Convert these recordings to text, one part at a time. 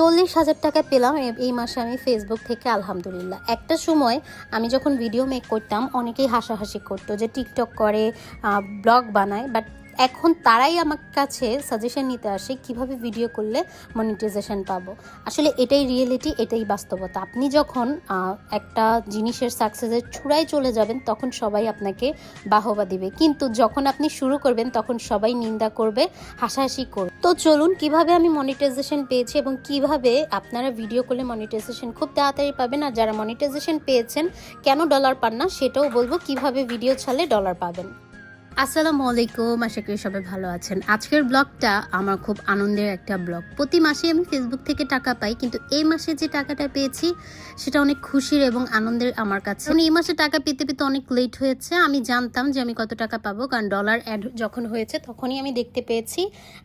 চল্লিশ হাজার টাকা পেলাম এই মাসে আমি ফেসবুক থেকে, আলহামদুলিল্লাহ। একটা সময় আমি যখন ভিডিও মেক করতাম, অনেকেই হাসাহাসি করতো যে টিকটক করে ব্লগ বানায় বাট এখন তারাই আমার কাছে সাজেশন নিতে আসে কীভাবে ভিডিও করলে মনিটাইজেশন পাবো। আসলে এটাই রিয়েলিটি এটাই বাস্তবতা। আপনি যখন একটা জিনিসের সাকসেসের চূড়ায় চলে যাবেন, তখন সবাই আপনাকে বাহবা দিবে। কিন্তু যখন আপনি শুরু করবেন, তখন সবাই নিন্দা করবে, হাসাহাসি করবে। তো চলুন, কীভাবে আমি মনিটাইজেশন পেয়েছি এবং কীভাবে আপনারা ভিডিও করলে মনিটাইজেশন খুব তাড়াতাড়ি পাবেন আর যারা মনিটাইজেশন পেয়েছেন, কেন ডলার পান না, সেটাও বলব কীভাবে ভিডিও ছাড়লে ডলার পাবেন। আসসালামু আলাইকুম, আশা করি সবাই ভালো আছেন। আজকের ব্লগটা আমার খুব আনন্দের একটা ব্লগ। প্রতি মাসে আমি ফেসবুক থেকে টাকা পাই, কিন্তু এই মাসে যে টাকাটা পেয়েছি, সেটা অনেক খুশির এবং আনন্দের আমার কাছে। কারণ এই মাসে টাকা পেতে পেতে অনেক লেট হয়েছে। আমি জানতাম যে আমি কত টাকা পাবো, কারণ ডলার অ্যাড যখন হয়েছে, তখনই আমি দেখতে পেয়েছি।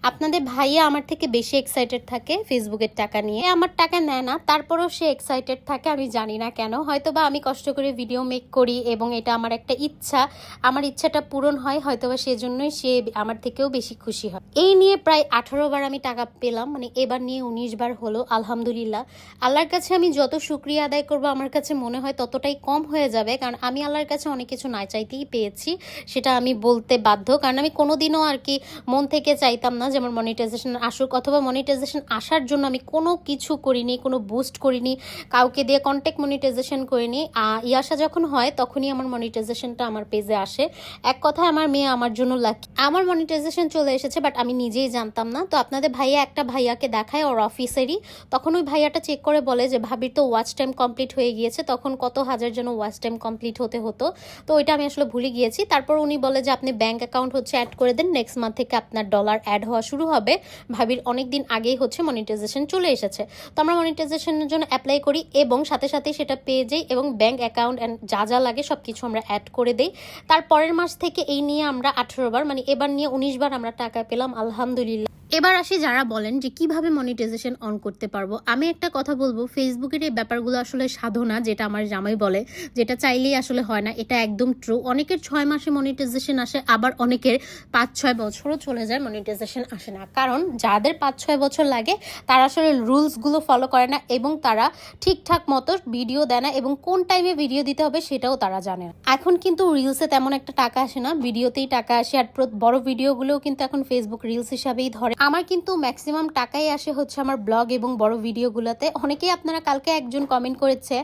আপনাদের ভাইয়া আমার থেকে বেশি এক্সাইটেড থাকে ফেসবুকের টাকা নিয়ে। আমার টাকা নেয় না, তারপরেও সে এক্সাইটেড থাকে, আমি জানি না কেন। হয়তো বা আমি কষ্ট করে ভিডিও মেক করি এবং এটা আমার একটা ইচ্ছা। আমার ইচ্ছাটা পূরণ হয় হয়তোবা সেজন্যই সে আমার থেকেও বেশি খুশি হয়। এই নিয়ে প্রায় আঠারো বার আমি টাকা পেলাম মানে এবার নিয়ে উনিশ বার হলো, আলহামদুলিল্লাহ। আল্লাহর কাছে আমি যত শুক্রিয়া আদায় করব, আমার কাছে মনে হয় ততটাই কম হয়ে যাবে, কারণ আমি আল্লাহর কাছে অনেক কিছু না চাইতেই পেয়েছি, সেটা আমি বলতে বাধ্য। কারণ আমি কোনোদিনও আর কি মন থেকে চাইতাম না যেমন মনিটাইজেশন আসুক, অথবা মনিটাইজেশন আসার জন্য আমি কোনো কিছু করিনি, কোনো বুস্ট করিনি, কাউকে দিয়ে কন্ট্যাক্ট মনিটাইজেশন করিনি। ইয়াসা যখন হয়, তখনই আমার মনিটাইজেশনটা আমার পেজে আসে। এক কথায় আমার মেয়ে আমার জন্য লাকি আমার মনিটাইজেশন চলে এসেছে বাট আমি নিজেই জানতাম না। তো আপনাদের ভাইয়া একটা ভাইয়াকে দেখায়, ওর অফিসেরই তখন ওই ভাইয়াটা চেক করে বলে যে, ভাবির তো ওয়াচ টাইম কমপ্লিট হয়ে গিয়েছে, তখন কত হাজার যেন ওয়াচ টাইম কমপ্লিট হতে হতো? তো ওইটা আমি আসলে ভুলে গিয়েছি। তারপর উনি বলে যে, আপনি ব্যাঙ্ক অ্যাকাউন্ট হচ্ছে অ্যাড করে দেন নেক্সট মান্থ থেকে আপনার ডলার অ্যাড হওয়া শুরু হবে। ভাবির অনেক দিন আগেই হচ্ছে মনিটাইজেশন চলে এসেছে। তো আমরা মনিটাইজেশনের জন্য অ্যাপ্লাই করি এবং সাথে সাথে সেটা পেয়ে যাই এবং ব্যাঙ্ক অ্যাকাউন্ট অ্যান্ড যা যা লাগে সব কিছু আমরা অ্যাড করে দিই। তার পরের মাস থেকে এই নিয়ে আমরা আঠেরো বার মানে এবার নিয়ে উনিশ বার আমরা টাকা পেলাম আলহামদুলিল্লাহ। এবার আসি যারা বলেন যে কীভাবে মনিটাইজেশন অন করতে পারব। আমি একটা কথা বলব ফেসবুকের এই ব্যাপারগুলো আসলে সাধনা, যেটা আমার জামাই বলে, যেটা চাইলেই আসলে হয় না, এটা একদম ট্রু অনেকের ছয় মাসে মনিটাইজেশন আসে, আবার অনেকের পাঁচ ছয় বছরও চলে যায় মনিটাইজেশন আসে না। কারণ যাদের পাঁচ ছয় বছর লাগে, তারা আসলে রুলসগুলো ফলো করে না এবং তারা ঠিকঠাক মতো ভিডিও দেয় না এবং কোন টাইমে ভিডিও দিতে হবে সেটাও তারা জানে না। এখন কিন্তু রিলসে তেমন একটা টাকা আসে না ভিডিওতেই টাকা আসে। আর বড় ভিডিওগুলোও কিন্তু এখন ফেসবুক রিলস হিসাবেই ধরে। আমার কিন্তু ম্যাক্সিমাম টাকাই আসে হচ্ছে আমার ব্লগ এবং বড় ভিডিওগুলোতে অনেকেই আপনারা কালকে একজন কমেন্ট করেছে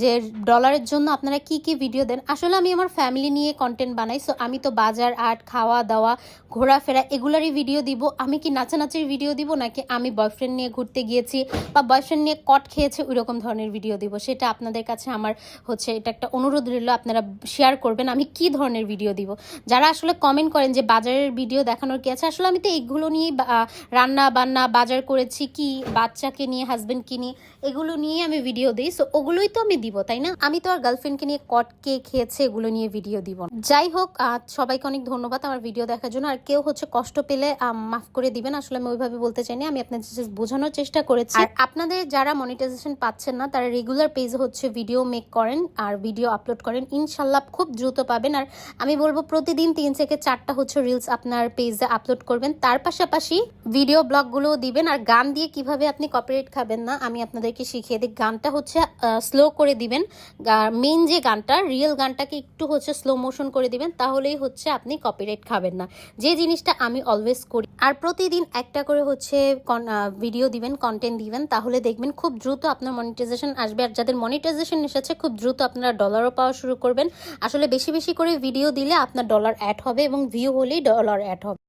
যে ডলারের জন্য আপনারা কি কি ভিডিও দেন? আসলে আমি আমার ফ্যামিলি নিয়ে কন্টেন্ট বানাই সো আমি তো বাজার আর্ট খাওয়া, দাওয়া, ঘোরাফেরা এগুলারই ভিডিও দিব। আমি কি নাচানাচির ভিডিও দিব, নাকি আমি বয়ফ্রেন্ড নিয়ে ঘুরতে গিয়েছি বা বয়ফ্রেন্ড নিয়ে কট খেয়েছে ওই রকম ধরনের ভিডিও দিব। সেটা আপনাদের কাছে আমার হচ্ছে এটা একটা অনুরোধ রইল, আপনারা শেয়ার করবেন আমি কি ধরনের ভিডিও দিব। যারা আসলে কমেন্ট করেন যে, বাজারের ভিডিও দেখানোর কি আছে, আসলে আমি তো এইগুলো নিয়েই রান্না বান্না বাজার করেছি কি বাচ্চাকে নিয়ে হাজবেন্ডকে নিয়ে এগুলো নিয়ে আমি ভিডিও দিই। সো ওগুলোই তো আমি দিব তাই না? আমি তো আর গার্লফ্রেন্ডকে নিয়ে কট কে খেয়েছে এগুলো নিয়ে ভিডিও দিব। যাই হোক সবাইকে অনেক ধন্যবাদ আমার ভিডিও দেখার জন্য। আর কেউ হচ্ছে কষ্ট পেলে মাফ করে দিবেন। আসলে আমি ওইভাবে বলতে চাইনি আমি আপনাদের বোঝানোর চেষ্টা করেছি। আর আপনাদের যারা মনিটাইজেশন পাচ্ছেন না তারা রেগুলার পেজে হচ্ছে ভিডিও মেক করেন আর ভিডিও আপলোড করেন। ইনশাল্লাহ খুব দ্রুত পাবেন। আর আমি বলব প্রতিদিন তিন থেকে চারটা হচ্ছে রিলস আপনার পেজে আপলোড করবেন। তার পাশাপাশি ভিডিও ব্লগগুলোও দিবেন। আর গান দিয়ে কীভাবে আপনি কপিরাইট খাবেন না, আমি আপনাদেরকে শিখিয়ে দিই। গানটা হচ্ছে স্লো করে দিবেন। মেইন যে গানটা রিয়েল গানটাকে একটু হচ্ছে স্লো মোশন করে দিবেন, তাহলেই হচ্ছে আপনি কপিরাইট খাবেন না। যে জিনিসটা আমি অলওয়েজ করি, আর প্রতিদিন একটা করে হচ্ছে ভিডিও দিবেন কন্টেন্ট দিবেন, তাহলে দেখবেন খুব দ্রুত আপনার মনিটাইজেশন আসবে। আর যাদের মনিটাইজেশন এসেছে, খুব দ্রুত আপনারা ডলারও পাওয়া শুরু করবেন। আসলে বেশি বেশি করে ভিডিও দিলে আপনার ডলার অ্যাড হবে এবং ভিউ হলেই ডলার অ্যাড হবে।